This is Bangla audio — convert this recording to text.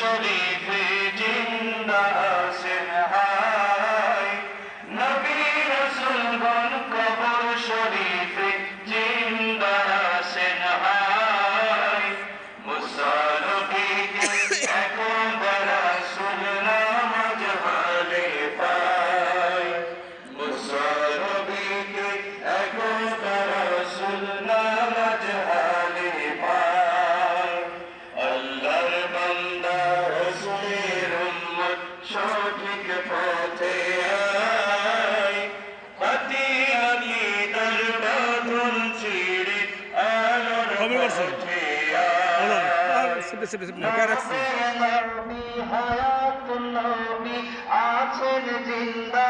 shall be. পথে আয় পাতি আমি তার বাঁধন ছিড়ে আলোর পথে আছেন জিন্দা